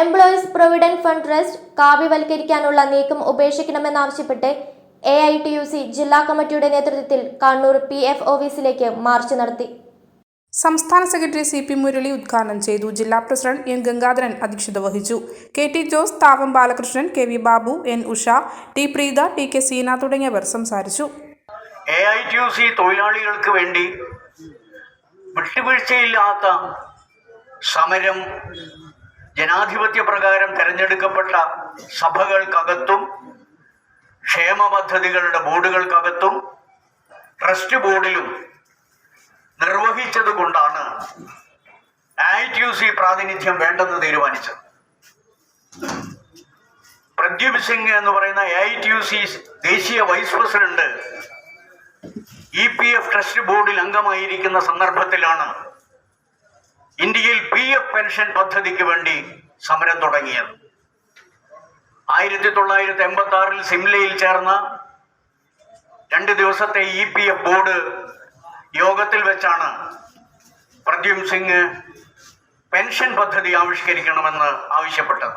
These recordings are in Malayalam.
എംപ്ലോയീസ് പ്രൊവിഡന്റ് ഫണ്ട് ട്രസ്റ്റ് കാവ്യവൽക്കരിക്കാനുള്ള നീക്കം ഉപേക്ഷിക്കണമെന്നാവശ്യപ്പെട്ട് A I T U C ജില്ലാ കമ്മിറ്റിയുടെ നേതൃത്വത്തിൽ കണ്ണൂർ പി എഫ് ഓഫീസിലേക്ക് മാർച്ച് നടത്തി. സംസ്ഥാന സെക്രട്ടറി സി പി മുരളി ഉദ്ഘാടനം ചെയ്തു. ജില്ലാ പ്രസിഡന്റ് എൻ ഗംഗാധരൻ അധ്യക്ഷത വഹിച്ചു. K T Jose Thavam Balakrishnan K V Babu N Usha T Preetha T K Seena തുടങ്ങിയവർ സംസാരിച്ചു. A I T U C തൊഴിലാളികൾക്ക് വേണ്ടി വിട്ടുവീഴ്ചയില്ലാത്ത സമരം ജനാധിപത്യ പ്രകാരം തെരഞ്ഞെടുക്കപ്പെട്ട സഭകൾക്കകത്തും ക്ഷേമ പദ്ധതികളുടെ ബോർഡുകൾക്കകത്തും ട്രസ്റ്റ് ബോർഡിലും നിർവഹിച്ചത് കൊണ്ടാണ് യു സി പ്രാതിനിധ്യം വേണ്ടെന്ന് തീരുമാനിച്ചത്. പ്രദ്യുപ് സിംഗ് എന്ന് പറയുന്ന എ സി ദേശീയ vice president E P F trust ബോർഡിൽ അംഗമായിരിക്കുന്ന സന്ദർഭത്തിലാണ് പെൻഷൻ പദ്ധതിക്ക് വേണ്ടി സമരം തുടങ്ങിയത്. ആയിരത്തി തൊള്ളായിരത്തി എൺപത്തി ആറിൽ സിംലയിൽ ചേർന്ന രണ്ട് ദിവസത്തെ ഇ പി എഫ് ബോർഡ് യോഗത്തിൽ വെച്ചാണ് പ്രദ്യും സിംഗ് പെൻഷൻ പദ്ധതി ആവിഷ്കരിക്കണമെന്ന് ആവശ്യപ്പെട്ടത്.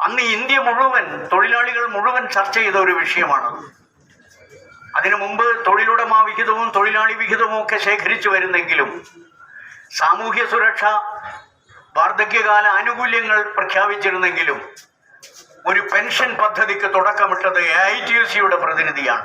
അന്ന് ഇന്ത്യ മുഴുവൻ തൊഴിലാളികൾ മുഴുവൻ ചർച്ച ചെയ്ത ഒരു വിഷയമാണ്. അതിനു മുമ്പ് തൊഴിലുടമ വിഹിതവും തൊഴിലാളി വിഹിതവും ഒക്കെ ശേഖരിച്ചു വരുന്നെങ്കിലും സാമൂഹ്യ സുരക്ഷ വാർദ്ധക്യകാല ആനുകൂല്യങ്ങൾ പ്രഖ്യാപിച്ചിരുന്നെങ്കിലും ഒരു പെൻഷൻ പദ്ധതിക്ക് തുടക്കമിട്ടത് എ ഐ ടി സിയുടെ പ്രതിനിധിയാണ്.